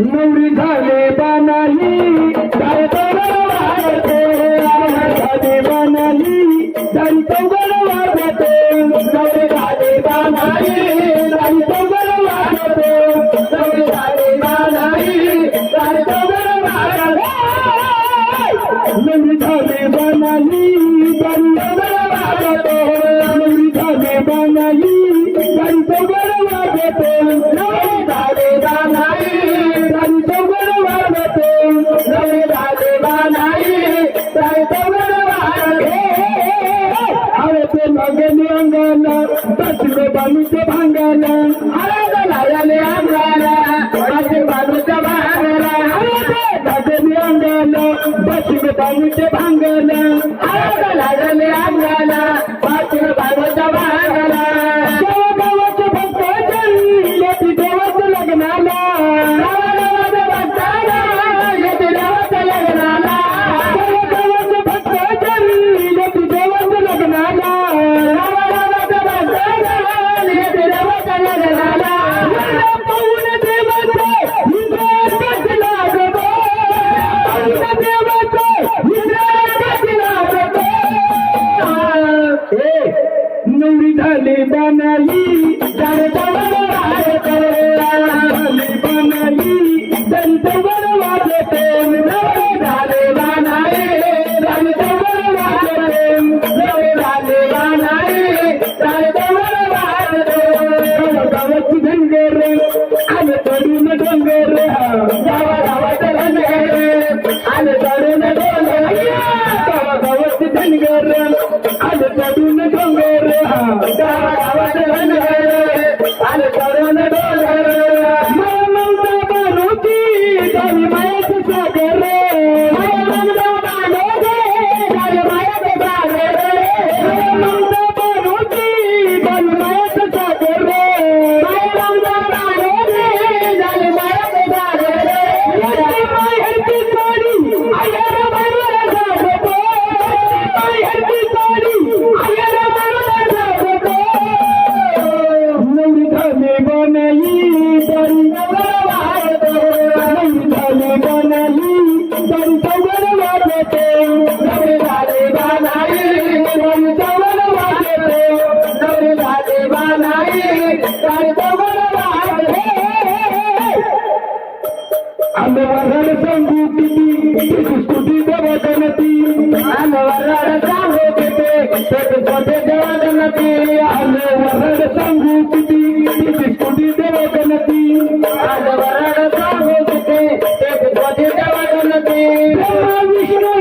नवरी झाले बानाही झाले बानाही संत गणवा जाते नवरे झाले बानाही बसलो बालूच भांगाला. आला लायाले आंगाला माझे बालूच्या भांगाला. दादोबी अंगाला बसलो बालूच भांगाला. आला लायाले आंगाला माझे बालूच्या भांगाला. आले तरुण डोंगर जावा गावाचा रणगर आले डोंगर गावा गावाचे धनगर आंबेवरण सांगू किती स्कुटी देवगणती आंबेवरण सांगू किती छोटे देवगणती आंबेवरण सांगू किती स्कुटी देवगणती आंबेवरण सांगू किती छोटे देवगणती विष्णू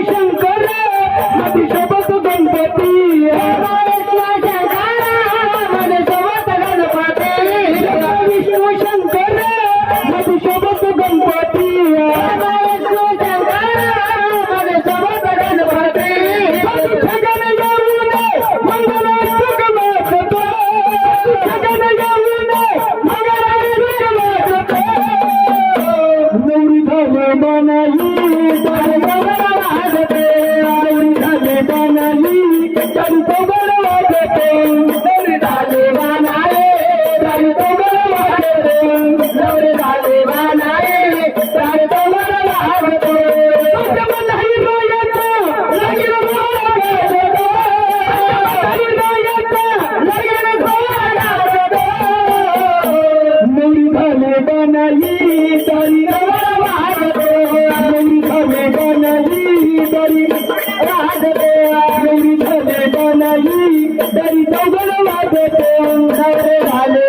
नाही तरी चौघड वाजतो नवरे झाले